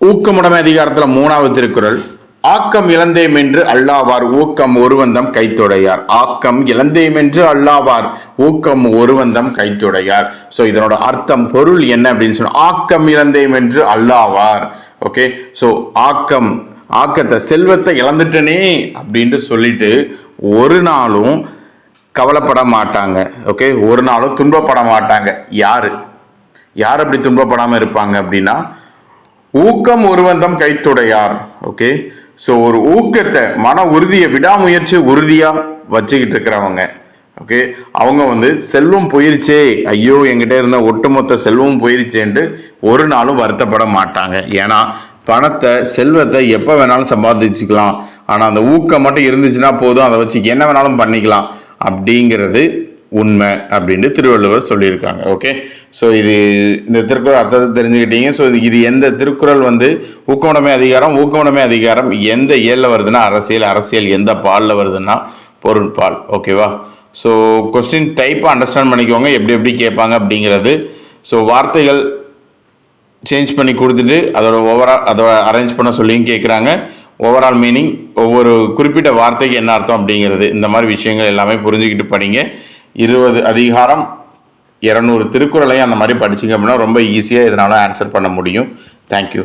ஊக்கமுடைமை அதிகாரத்தில் மூணாவது திருக்குறள் ஆக்கம் இழந்தேம் என்று அல்லாவார் ஊக்கம் ஒருவந்தம் கைத்துடையார். ஆக்கம் இழந்தேம் என்று அல்லாவார் ஊக்கம் ஒருவந்தம் கைத்துடையார். ஸோ இதனோட அர்த்தம் பொருள் என்ன அப்படின்னு சொன்னால் ஆக்கம் இழந்தேம் என்று அல்லாவார் ஓகே ஸோ ஆக்கம் ஆக்கத்தை செல்வத்தை இழந்துட்டனே அப்படின்ட்டு சொல்லிட்டு ஒரு நாளும் கவலைப்பட மாட்டாங்க. ஓகே ஒரு நாளும் துன்பப்பட மாட்டாங்க. யார்? யார் அப்படி துன்பப்படாமல் இருப்பாங்க அப்படின்னா ஊக்கம் ஒருவந்தம் கைத்துடையார். ஓகே ஸோ ஒரு ஊக்கத்தை மன உறுதியை விடாமுயற்சி உறுதியாக வச்சுக்கிட்டு இருக்கிறவங்க. ஓகே அவங்க வந்து செல்வம் போயிருச்சே. ஐயோ என்கிட்ட இருந்த ஒட்டுமொத்த செல்வம் போயிருச்சேன்ட்டு ஒரு நாளும் வருத்தப்பட மாட்டாங்க. ஏன்னா பணத்தை செல்வத்தை எப்போ வேணாலும் சம்பாதிச்சுக்கலாம். ஆனால் அந்த ஊக்கம் மட்டும் இருந்துச்சுன்னா போதும். அதை வச்சு என்ன வேணாலும் பண்ணிக்கலாம். அப்படிங்கிறது உண்மை அப்படின்னு திருவள்ளுவர் சொல்லியிருக்காங்க ஓகே ஸோ இது இந்த திருக்குறள் அர்த்தத்தை தெரிஞ்சுக்கிட்டீங்க. ஸோ இது இது எந்த திருக்குறள் வந்து ஊக்கமுடைமை அதிகாரம் ஊக்கமுடைமை அதிகாரம் எந்த ஏழில் வருதுன்னா அரசியல் அரசியல் எந்த பாலில் வருதுன்னா பொருட்பால் ஓகேவா ஸோ கொஸ்டின் டைப்பை அண்டர்ஸ்டாண்ட் பண்ணிக்கோங்க எப்படி எப்படி கேட்பாங்க அப்படிங்கிறது. ஸோ வார்த்தைகள் சேஞ்ச் பண்ணி கொடுத்துட்டு அதோட ஓவரால் அதோட அரேஞ்ச் பண்ண சொல்லியும் கேட்குறாங்க. ஓவரால் மீனிங் ஒவ்வொரு குறிப்பிட்ட வார்த்தைக்கு என்ன அர்த்தம் அப்படிங்கிறது இந்த மாதிரி விஷயங்கள் எல்லாமே புரிஞ்சுக்கிட்டு படிங்க. இருபது அதிகாரம் இரநூறு திருக்குறளையும் அந்த மாதிரி படிச்சிங்க அப்படின்னா ரொம்ப ஈஸியாக இதனால் ஆன்சர் பண்ண முடியும். தேங்க்யூ